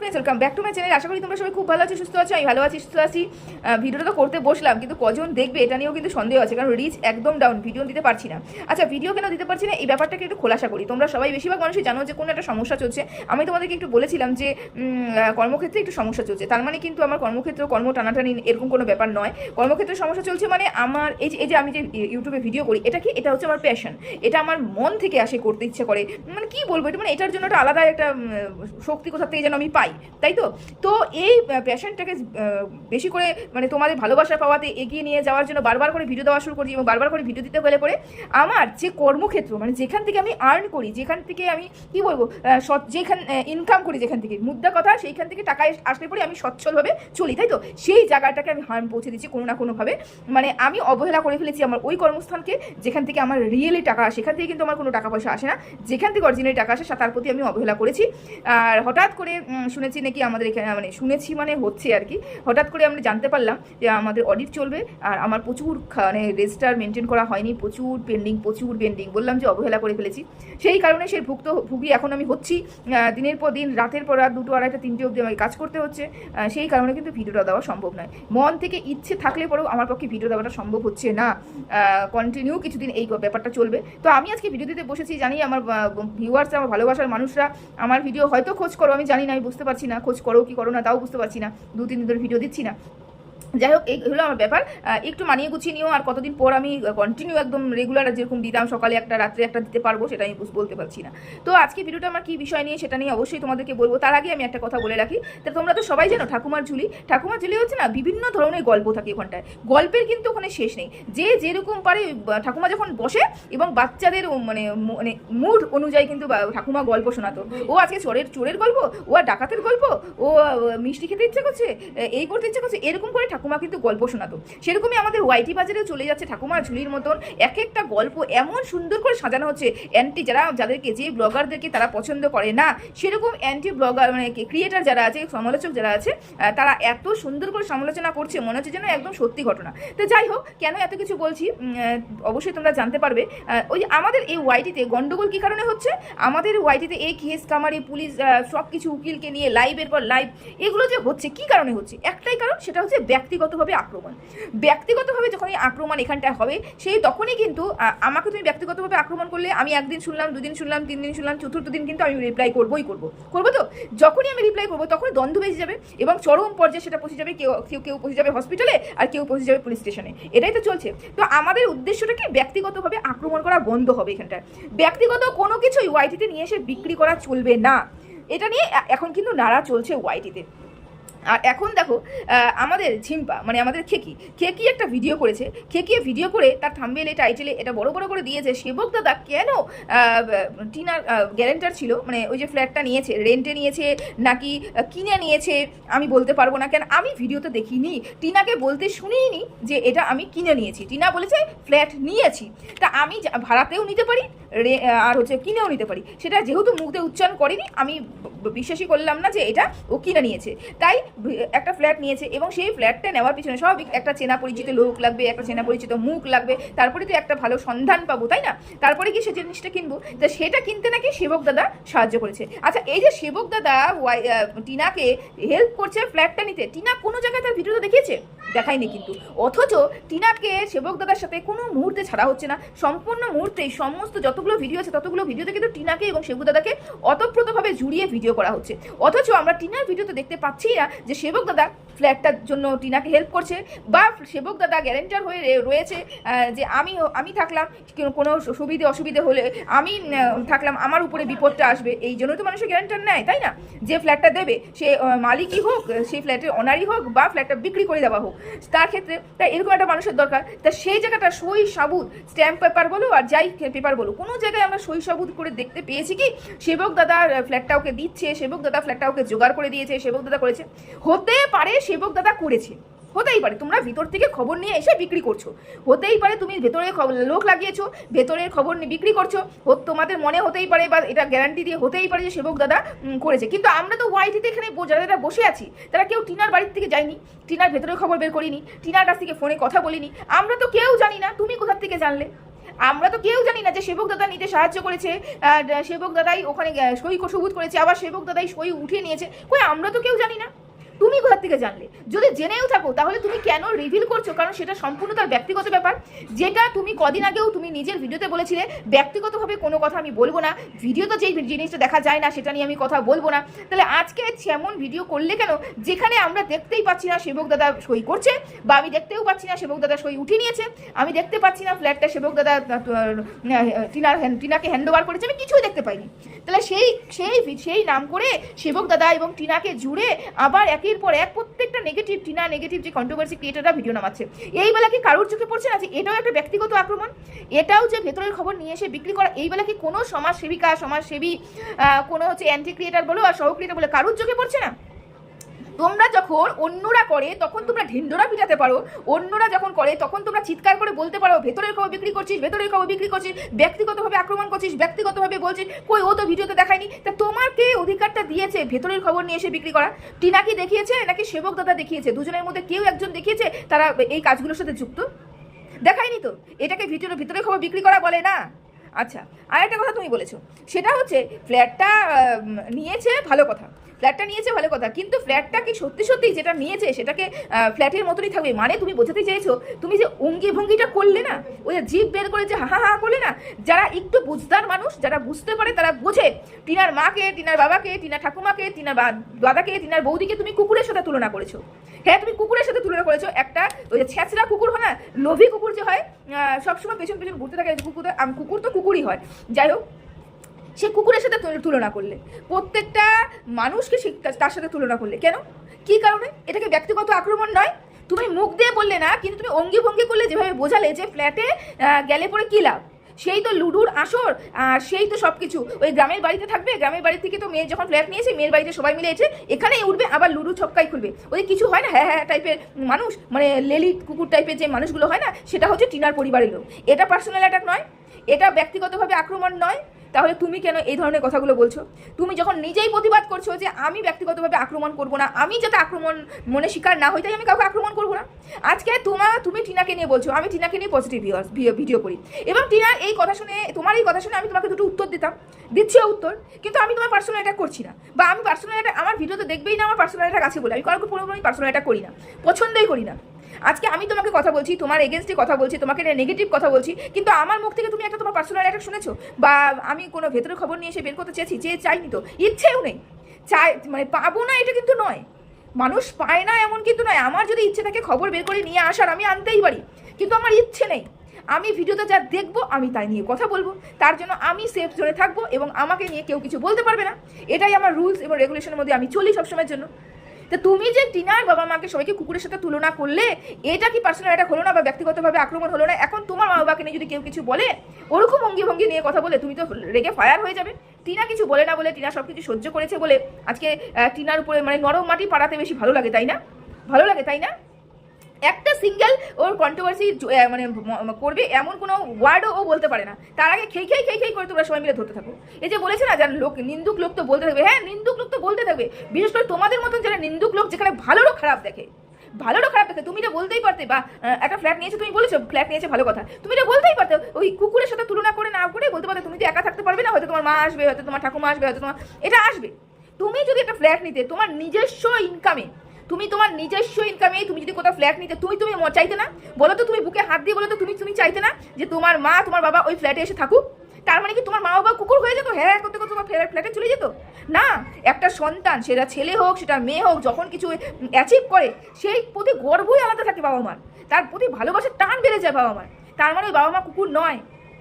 Friends welcome back to my channel আশা করি তোমরা সবাই খুব ভালো আছো, সুস্থ আছো, আমি ভালো আছি, সুস্থ আছি। ভিডিওটা তো করতে বসলাম, কিন্তু কজন দেখবে এটা নিয়েও কিন্তু সন্দেহ আছে, কারণ রিচ একদম ডাউন ভিডিও দিতে পারছি না। আচ্ছা ভিডিও কেন দিতে পারছি না? এই ব্যাপারটাকে একটু খোলাসা করি। তোমরা সবাই বেশিরভাগ মানুষই জানো যে কোনো একটা সমস্যা চলছে। আমি তোমাদেরকে একটু বলেছিলাম যে কর্মক্ষেত্রে একটু সমস্যা চলছে। তার মানে কিন্তু আমার কর্মক্ষেত্র, কর্ম টানাটানি এরকম কোনো ব্যাপার নয়। কর্মক্ষেত্রে সমস্যা চলছে মানে আমার, এই যে এই যে আমি যে ইউটিউবে ভিডিও করি, এটা কি, এটা হচ্ছে আমার প্যাশন এটা আমার মন থেকে আসে করতে ইচ্ছে করে। মানে কি বলব, এটা মানে এটার জন্য একটা আলাদা একটা শক্তি কোথা থেকে যেন আমি পাই। তাই তো? তো এই প্যাশনটাকে বেশি করে মানে তোমাদের ভালোবাসা পাওয়াতে এগিয়ে নিয়ে যাওয়ার জন্য বারবার করে ভিডিও দেওয়া শুরু করছি এবং বারবার করে ভিডিও দিতে গেলে পরে আমার যে কর্মক্ষেত্র মানে যেখান থেকে আমি আর্ন করি, যেখান থেকে আমি, কি বলব যেখান ইনকাম করি যেখান থেকে, মুদ্রা কথা, সেইখান থেকে টাকা আসলে পরে আমি সচ্ছলভাবে চলি, তাই তো? সেই জায়গাটাকে আমি হার্ম পৌঁছে দিচ্ছি কোনো না কোনোভাবে। মানে আমি অবহেলা করে ফেলেছি আমার ওই কর্মস্থানকে, যেখান থেকে আমার রিয়েলি টাকা আসে, সেখান থেকে কিন্তু আমার কোনো টাকা পয়সা আসে না। যেখান থেকে অরিজিনালি টাকা আসে তার প্রতি আমি অবহেলা করেছি। আর হঠাৎ করে শুনেছি নাকি আমাদের এখানে মানে শুনেছি মানে হচ্ছে আর কি। হঠাৎ করে আমরা জানতে পারলাম যে আমাদের অডিট চলবে আর আমার প্রচুর মানে রেজিস্টার মেনটেন করা হয়নি, প্রচুর পেন্ডিং প্রচুর পেন্ডিং বললাম যে অবহেলা করে ফেলেছি। সেই কারণে সেই ভুক্ত, ভুগি এখন আমি হচ্ছি। দিনের পর দিন, রাতের পর রাত, দুটো আড়াইটা, তিনটে অবধি আমাকে কাজ করতে হচ্ছে। সেই কারণে কিন্তু ভিডিওটা দেওয়া সম্ভব নয়। মন থেকে ইচ্ছে থাকলে পরেও আমার পক্ষে ভিডিও দেওয়াটা সম্ভব হচ্ছে না। কন্টিনিউ কিছুদিন এই ব্যাপারটা চলবে। তো আমি আজকে ভিডিও দিতে বসেছি, জানি আমার ভিউয়ার্স আমার ভালোবাসার মানুষরা, আমার ভিডিও হয়তো খোঁজ করো, আমি জানি না, আমি বুঝতে পারছি না, খোঁজ করো কি করো না, তাও বুঝতে পারছি না দু তিন দিন ধরে ভিডিও দিচ্ছি না। যাই হোক এই হলো আমার ব্যাপার। একটু মানিয়ে গুছিয়ে নিও, আর কতদিন পর আমি কন্টিনিউ একদম রেগুলার যেরকম দিতাম, সকালে একটা, রাত্রে একটা দিতে পারব, সেটা আমি বলতে পারছি না। তো আজকে ভিডিওটা আমার কি বিষয় নিয়ে, সেটা নিয়ে অবশ্যই তোমাদেরকে বলব। তার আগে আমি একটা কথা বলে রাখি, তা তোমরা তো সবাই জানো ঠাকুমার ঝুলি। ঠাকুমার ঝুলি হচ্ছে না, বিভিন্ন ধরনের গল্প থাকে ওখানটায়। গল্পের কিন্তু ওখানে শেষ নেই। যে যেরকম পারে ঠাকুমা যখন বসে, এবং বাচ্চাদের মানে মানে মুড অনুযায়ী কিন্তু ঠাকুমা গল্প শোনাতো। ও আজকে চোরের চোরের গল্প, ও আর ডাকাতের গল্প, ও মিষ্টি খেতে ইচ্ছে করছে এই করতে ইচ্ছে করছে, এরকম করে ঠাকুমা কিন্তু গল্প শোনাতো। সেরকমই আমাদের ওয়াইটি বাজারেও চলে যাচ্ছে ঠাকুমার ঝুলির মতন এক একটা গল্প এমন সুন্দর করে সাজানো হচ্ছে। অ্যান্টি যারা, যাদেরকে যে ব্লগারদেরকে তারা পছন্দ করে না, সেরকম অ্যান্টি ব্লগার মানে ক্রিয়েটার যারা আছে, সমালোচক যারা আছে তারা এত সুন্দর করে সমালোচনা করছে, মনে হচ্ছে যেন একদম সত্যি ঘটনা। তো যাই হোক, কেন এত কিছু বলছি? অবশ্যই তোমরা জানতে পারবে। ওই আমাদের এই ওয়াইটিতে গন্ডগোল কি কারণে হচ্ছে? আমাদের ওয়াইটিতে এই কেস কামারি, পুলিশ সব কিছু উকিলকে নিয়ে লাইভের পর লাইভ এগুলো যে হচ্ছে, কি কারণে হচ্ছে? একটাই কারণ, সেটা হচ্ছে ব্যক্তিগতভাবে আক্রমণ। ব্যক্তিগতভাবে যখন এই আক্রমণ এখানটায় হবে, সেই তখনই কিন্তু আমাকে তুমি ব্যক্তিগতভাবে আক্রমণ করলে, আমি একদিন শুনলাম, দুদিন শুনলাম তিন দিন শুনলাম, চতুর্থ দিন কিন্তু আমি রিপ্লাই করবোই করব। করব তো? যখনই আমি রিপ্লাই করব তখনই দ্বন্দ্ব বেজে যাবে এবং চরম পর্যায়ে সেটা পৌঁছে যাবে, কেউ কেউ কেউ পৌঁছে যাবে হসপিটালে আর কেউ পৌঁছে যাবে পুলিশ স্টেশনে এটাই তো চলছে। তো আমাদের উদ্দেশ্যটা কি? ব্যক্তিগতভাবে আক্রমণ করা বন্ধ হবে এখানটায়। ব্যক্তিগত কোনো কিছুই ওয়াইটিতে নিয়ে এসে বিক্রি করা চলবে না। এটা নিয়ে এখন কিন্তু নাড়া চলছে ওয়াইটিতে আর এখন দেখো আমাদের ঝিম্পা মানে আমাদের খেকি খেকি একটা ভিডিও করেছে, খেকি ভিডিও করে তার থাম্বেলে টাইটেলে এটা বড় বড় করে দিয়েছে। সেবক দাদা কেন টিনার গ্যারেন্টার ছিল মানে ওই যে ফ্ল্যাটটা নিয়েছে রেন্টে নিয়েছে, নাকি কিনে নিয়েছে, আমি বলতে পারব না কেন, আমি ভিডিওতে দেখিনি। টিনাকে বলতে শুনিনি যে এটা আমি কিনে নিয়েছি। টিনা বলেছে ফ্ল্যাট নিয়েছি। তা আমি ভাড়াতেও নিতে পারি আর হচ্ছে কিনেও নিতে পারি। সেটা যেহেতু মুখতে উচ্চারণ করিনি, আমি বিশ্বাসই করলাম না যে এটা ও কিনে নিয়েছে। তাই একটা ফ্ল্যাট নিয়েছে এবং সেই ফ্ল্যাটটা নেওয়ার পিছনে সবই একটা চেনা পরিচিত লোক লাগবে, একটা চেনা পরিচিত মুখ লাগবে, তারপরে তো একটা ভালো সন্ধান পাবো, তাই না? তারপরে কি সে জিনিসটা কিনবো, তা সেটা কিনতে নাকি সেবক দাদা সাহায্য করেছে। আচ্ছা এই যে সেবক দাদা টিনাকে হেল্প করছে ফ্ল্যাটটা নিতে, টিনা কোনো জায়গায় তার ভিডিওটা দেখিয়েছে? দেখায়নি কিন্তু। অথচ টিনাকে সেবক দাদার সাথে কোনো মুহূর্তে ছাড়া হচ্ছে না। সম্পূর্ণ মুহূর্তে সমস্ত যতগুলো ভিডিও আছে, ততগুলো ভিডিওতে কিন্তু টিনাকে এবং সেবক দাদাকে অতপ্রতভাবে জুড়িয়ে ভিডিও করা হচ্ছে। অথচ আমরা টিনার ভিডিওতে দেখতে পাচ্ছি না যে সেবক দাদা ফ্ল্যাটটার জন্য টিনাকে হেল্প করছে। বা সেবক দাদা গ্যারেন্টার হয়ে রয়েছে যে আমি আমি থাকলাম, কোনো- সুবিধে অসুবিধে হলে আমি থাকলাম, আমার উপরে বিপদটা আসবে। এই জন্যই তো মানুষের গ্যারেন্টার নেয়, তাই না? যে ফ্ল্যাটটা দেবে, সে মালিকই হোক, সেই ফ্ল্যাটের অনারই হোক, বা ফ্ল্যাটটা বিক্রি করে দেওয়া হোক। তার ক্ষেত্রে তাই এরকম একটা মানুষের দরকার। তা সেই জায়গাটা সই সাবুত স্ট্যাম্প পেপার বলো আর যাই পেপার বলো, কোনো জায়গায় আমরা সই সাবুত করে দেখতে পেয়েছি কি? সেবক দাদা ফ্ল্যাটটা ওকে দিচ্ছে, সেবক দাদা ফ্ল্যাটটা ওকে জোগাড় করে দিয়েছে, সেবক দাদা করেছে। হতে পারে সেবক দাদা করেছে। হতেই পারে, তোমরা ভিতর থেকে খবর নিয়ে এসে বিক্রি করছ। হতেই পারে তুমি ভেতরে লোক লাগিয়েছো, ভেতরের খবর নিয়ে বিক্রি করছ। তোমাদের মনে হতেই পারে বা এটা গ্যারান্টি দিয়ে হতেই পারে যে সেবক দাদা করেছে। কিন্তু আমরা তো ওয়াইটিতে এখানে যারা যারা বসে আছি, তারা কেউ টিনার বাড়ির থেকে যায়নি। টিনার ভেতরের খবর বের করিনি। টিনার কাছ থেকে ফোনে কথা বলিনি। আমরা তো কেউ জানি না, তুমি কোথার থেকে জানলে? আমরা তো কেউ জানি না যে সেবক দাদা নিতে সাহায্য করেছে সেবক দাদাই ওখানে সই, সবুত করেছে, আবার সেবক দাদাই সই উঠিয়ে নিয়েছে। কই, আমরা তো কেউ জানি না। তুমি কোথা থেকে জানলে? যদি জেনেও থাকো, তাহলে তুমি কেন রিভিল করছ? কারণ সেটা সম্পূর্ণ তার ব্যক্তিগত ব্যাপার। যেটা তুমি কদিন আগেও তুমি নিজের ভিডিওতে বলেছিলে, ব্যক্তিগতভাবে কোনো কথা আমি বলব না। ভিডিও তো যেই জিনিসটা দেখা যায় না, সেটা নিয়ে আমি কথা বলব না। তাহলে আজকে এমন ভিডিও করলে কেন, যেখানে আমরা দেখতেই পাচ্ছি না সেবক দাদা সই করছে, বা আমি দেখতেও পাচ্ছি না সেবক দাদা সই উঠিয়ে নিয়েছে, আমি দেখতে পাচ্ছি না ফ্ল্যাটটা সেবক দাদা টিনার টিনাকে হ্যান্ড ওভার করেছে, আমি কিছুই দেখতে পাইনি। তাহলে সেই সেই সেই নাম করে সেবক দাদা এবং টিনাকে জুড়ে আবার একের পর এক প্রত্যেকটা নেগেটিভ টিনা নেগেটিভ যে কন্ট্রোভার্সি ক্রিয়েটাররা ভিডিও নামাচ্ছে। এই বেলা কি কারোর চোখে পড়ছে না যে এটাও একটা ব্যক্তিগত আক্রমণ। এটাও যে ভেতরের খবর নিয়ে এসে বিক্রি করা, এই বেলা কি কোনো সমাজসেবিকা, সমাজসেবী কোনো হচ্ছে অ্যান্টি ক্রিয়েটার বলো আর সহ ক্রিয়েটার বলে কারোর চোখে পড়ছে না? তোমরা যখন অন্যরা করে, তখন তোমরা ঢিন্ডোরা পিটাতে পারো। অন্যরা যখন করে, তখন তোমরা চিৎকার করে বলতে পারো, ভেতরের খবর বিক্রি করছিস, ভেতরের খবর বিক্রি করছিস, ব্যক্তিগতভাবে আক্রমণ করছিস, ব্যক্তিগতভাবে বলছিস, কই ও তো ভিডিওতে দেখায়নি? তা তোমার কে অধিকারটা দিয়েছে ভেতরের খবর নিয়ে এসে বিক্রি করা। টিনা কি দেখিয়েছে নাকি সেবক দাদা দেখিয়েছে? দুজনের মধ্যে কেউ একজন দেখিয়েছে তারা এই কাজগুলোর সাথে যুক্ত? দেখায়নি তো? এটাকে ভিডিওর ভিতরে খবর বিক্রি করা বলে না? আচ্ছা আর একটা কথা তুমি বলেছ। সেটা হচ্ছে ফ্ল্যাটটা নিয়েছে ভালো কথা। ফ্ল্যাটটা নিয়েছে ভালো কথা, কিন্তু ফ্ল্যাটটা কি সত্যি সত্যি যেটা নিয়েছে, সেটাকে ফ্ল্যাটের মতনই থাকবে। মানে তুমি বোঝাতে চেয়েছো, তুমি যে অঙ্গি ভঙ্গিটা করলে না, ওই যে জিভ বের করে যে হা হা করলে না, যারা একটু বুঝদার মানুষ, যারা বুঝতে পারে, তারা বোঝে। টিনার মাকে, টিনার বাবাকে, টিনার ঠাকুমাকে, টিনার দাদাকে, টিনার বৌদিকে তুমি কুকুরের সাথে তুলনা করেছ। হ্যাঁ তুমি কুকুরের সাথে তুলনা করেছ। একটা, ওই যে ছ্যাঁচড়া কুকুর হয় না, লোভী কুকুর যে হয় সবসময় পেছন পেছন ঘুরতে থাকে কুকুর আম- কুকুর তো কুকুরই হয়। যাই হোক সে কুকুরের সাথে তুলনা করলে, প্রত্যেকটা মানুষকে তার সাথে তুলনা করলে। কেন? কি কারণে? এটাকে ব্যক্তিগত আক্রমণ নয়। তুমি মুখ দিয়ে বললে না, কিন্তু তুমি অঙ্গি ভঙ্গি করলে, যেভাবে বোঝালে যে ফ্ল্যাটে গেলে পরে কী লাভ? সেই তো লুডুর আসর, আর সেই তো সব কিছু ওই গ্রামের বাড়িতে থাকবে, গ্রামের বাড়ি থেকে তো মেয়ে যখন ফ্ল্যাট নিয়েছে, মেয়ের বাড়িতে সবাই মিলে এসে এখানেই উঠবে, আবার লুডু ছক্কাই খুলবে। ওই কিছু হয় না? হ্যাঁ হ্যাঁ টাইপের মানুষ মানে লেলি কুকুর টাইপের যে মানুষগুলো হয় না, সেটা হচ্ছে টিনার পরিবারের লোক। এটা পার্সোনাল অ্যাটাক নয়। এটা ব্যক্তিগতভাবে আক্রমণ নয়। তাহলে তুমি কেন এই ধরনের কথাগুলো বলছো? তুমি যখন নিজেই প্রতিবাদ করছ যে আমি ব্যক্তিগতভাবে আক্রমণ করব না, আমি যাতে আক্রমণ মনে শিকার না হই, তাই আমি কাউকে আক্রমণ করব না। আজকে তোমার তুমি টিনাকে নিয়ে বলছো, আমি টিনাকে নিয়ে পজিটিভ ভিডিও করি। এবং টিনার এই কথা শুনে, তোমার এই কথা শুনে আমি তোমাকে দুটো উত্তর দিতাম। দিচ্ছিও উত্তর, কিন্তু আমি তোমার পার্সোনাল অ্যাটাক করছি না। বা আমি পার্সোনাল অ্যাটাক আমার ভিডিওতে দেখবেই না আমার পার্সোনাল অ্যাটাক আছে বলে। আমি কাউকে পুরোপুরি পার্সোনাল অ্যাটাক করি না। পছন্দই করি না। আজকে আমি তোমাকে কথা বলছি, তোমার এগেনস্টে কথা বলছি, তোমাকে নেগেটিভ কথা বলছি, কিন্তু আমার মুখ থেকে তুমি একটা তোমার পার্সোনাল অ্যাটাক শুনেছো? বা আমি কোনো ভেতরের খবর নিয়ে এসে বের করতে চেয়েছি, যে চাইনি তো, ইচ্ছেও নেই। চাই মানে পাবো না এটা কিন্তু নয়। মানুষ পায় না এমন কিন্তু নয়। আমার যদি ইচ্ছে থাকে খবর বের করে নিয়ে আসার, আমি আনতেই পারি। কিন্তু আমার ইচ্ছে নেই। আমি ভিডিওতে যা দেখব, আমি তাই নিয়ে কথা বলব। তার জন্য আমি সেফ জোনে থাকব এবং আমাকে নিয়ে কেউ কিছু বলতে পারবে না। এটাই আমার রুলস এবং রেগুলেশনের মধ্যে আমি চলি সবসময়ের জন্য। তা তুমি যে টিনার বাবা মাকে সবাইকে কুকুরের সাথে তুলনা করলে, এটা কি পার্সোনাল এটা হলো না বা ব্যক্তিগতভাবে আক্রমণ হলো না? এখন তোমার মা বাবাকে নিয়ে যদি কেউ কিছু বলে, ওরকম অঙ্গি ভঙ্গি নিয়ে কথা বলে তুমি তো রেগে ফায়ার হয়ে যাবে। টিনা কিছু বলে না বলে, টিনা সব কিছু সহ্য করেছে বলে আজকে টিনার উপরে মানে নরম মাটি পাড়াতে বেশি ভালো লাগে, তাই না? ভালো লাগে, তাই না? একটা সিঙ্গেল ওর কন্ট্রোভার্সি মানে করবে এমন কোনো ওয়ার্ডও ও বলতে পারে না। তার আগে খেই খেই খেই খেই করে তোমরা সবাই মিলে ধরতে থাকো। এই যে বলেছে না, যারা লোক, নিন্দুক লোক তো বলতে থাকবে। হ্যাঁ নিন্দুক লোক তো বলতে থাকবে। বিশেষ করে তোমাদের মতন যারা নিন্দুক লোক, যেখানে ভালোরও খারাপ দেখে। ভালোরও খারাপ দেখে, তুমি এটা বলতেই পারতে, বা একটা ফ্ল্যাট নিয়েছে, তুমি বলেছ ফ্ল্যাট নিয়েছে ভালো কথা। তুমি এটা বলতেই পারতে, ওই কুকুরের সাথে তুলনা করে না করে বলতে পারতে, তুমি তো একা থাকতে পারবে না, হয়তো তোমার মা আসবে, হয়তো তোমার ঠাকুমা আসবে, হয়তো তোমার এটা আসবে। তুমি যদি একটা ফ্ল্যাট নিতে, তোমার নিজস্ব ইনকামে তুমি তোমার নিজস্ব ইনকামে তুমি যদি কোথাও ফ্ল্যাট নিতে, তুমি তুমি চাইতে না? বলো তো তুমি বুকে হাত দিয়ে বলো তো তুমি তুমি চাইতে না যে তোমার মা, তোমার বাবা ওই ফ্ল্যাটে এসে থাকুক? তার মানে কি তোমার মা বাবা কুকুর হয়ে যেত? হ্যাঁ করতে করতে তোমার ফ্ল্যাট চলে যেত? না, একটা সন্তান সেটা ছেলে হোক সেটা মেয়ে হোক, যখন কিছু অ্যাচিভ করে, সেই প্রতি গর্বই আলাদা থাকে বাবা মার। তার প্রতি ভালোবাসার টান বেড়ে যায় বাবা মার। তার মানে বাবা মা কুকুর নয়,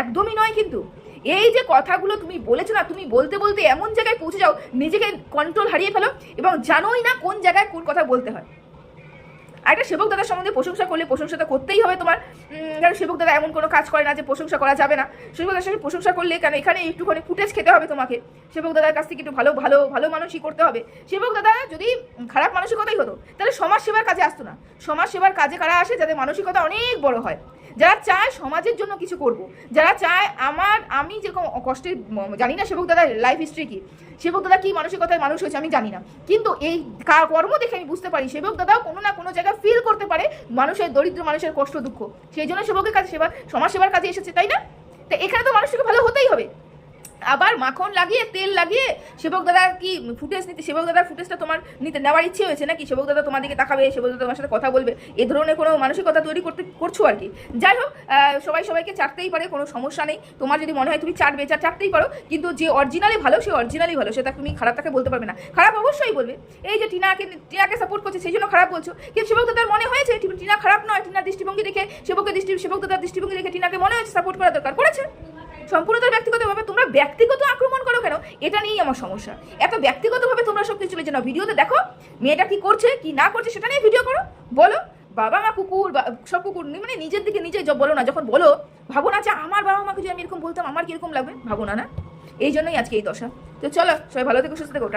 একদমই নয় কিন্তু। এই যে কথাগুলো তুমি বলেছ না, তুমি বলতে বলতে এমন জায়গায় পৌঁছে যাও, নিজেকে কন্ট্রোল হারিয়ে ফেলো এবং জানোই না কোন জায়গায় কোন কথা বলতে হয়। একটা সেবক দাদার সম্বন্ধে প্রশংসা করলে প্রশংসা তো করতেই হবে তোমার। কারণ সেবক দাদা এমন কোনো কাজ করে না যে প্রশংসা করা যাবে না? সেবক দাদার সঙ্গে প্রশংসা করলে কেন এখানে একটুখানি ফুটেজ খেতে হবে তোমাকে? সেবক দাদার কাছ থেকে একটু ভালো ভালো ভালো মানুষই করতে হবে। সেবক দাদা যদি খারাপ মানসিকতাই হতো, তাহলে সমাজ সেবার কাজে আসতো না। সমাজ সেবার কাজে কারা আসে? যাদের মানসিকতা অনেক বড় হয়। যারা চায় সমাজের জন্য কিছু করব, যারা চায় আমার, আমি যেরকম কষ্টে জানি না সেবক দাদার লাইফ হিস্ট্রি কি। সেবক দাদা কি মানসিকতায় মানুষ হয়েছে আমি জানি না। কিন্তু এই কর্ম দেখে আমি বুঝতে পারি, সেবক দাদাও কোনো না কোনো জায়গায় ফিল করতে পারে মানুষের দরিদ্র মানুষের কষ্ট দুঃখ। সেই জন্য সেবকের কাছে সেবা সমাজ সেবার কাজে এসেছে, তাই না? তো এখানে তো মানুষকে ভালো হতেই হবে। আবার মাখন লাগিয়ে, তেল লাগিয়ে সেবক দাদা কি ফুটেজ নিতে, সেবক দাদার ফুটেজটা তোমার নিতে নেওয়ার ইচ্ছে হয়েছে নাকি? সেবক দাদা তোমার দিকে তাকাবে, সেবক দাদা তোমার সাথে কথা বলবে। এ ধরনের কোনো মানসিকতা তৈরি করতে, করছ আর কি? যাই হোক সবাই সবাইকে চাটতেই পারে, কোনো সমস্যা নেই। তোমার যদি মনে হয় তুমি চাটবে, চা চাটতেই পারো। কিন্তু যে অরিজিনালি ভালো, সে অরিজিনালি ভালো। সেটা তুমি খারাপটাকে বলতে পারবে না। খারাপ অবশ্যই বলবে। এই যে টিনাকে টিনাকে সাপোর্ট করছে, সেই জন্য খারাপ বলছো। কিন্তু সেবক দাদার মনে হয়েছে টিনা খারাপ নয় টিনার দৃষ্টিভঙ্গি দেখে সেবকের দৃষ্টি, সেবক দাদার দৃষ্টিভঙ্গি দেখে টিনাকে মনে হয়েছে সাপোর্ট করা দরকার। করেছে। সম্পূর্ণ তার ব্যক্তিগতভাবে তোমরা ব্যক্তিগত আক্রমণ করো কেন? এটা নিয়েই আমার সমস্যা। এত ব্যক্তিগতভাবে তোমরা সব কিছু চলে না ভিডিওতে, দেখো মেয়েটা কি করছে, কি না করছে সেটা নিয়ে ভিডিও করো। বলো, বাবা মা কুকুর বা সব কুকুর মানে নিজের দিকে নিজে বলো না, যখন বলো, ভাবো না যে আমার বাবা মাকে যদি আমি এরকম বলতাম, আমার কীরকম লাগবে? ভাবো না না? এই জন্যই আজকে এই দশা। তো চলো, সবাই ভালো থেকো, সুস্থ থেকো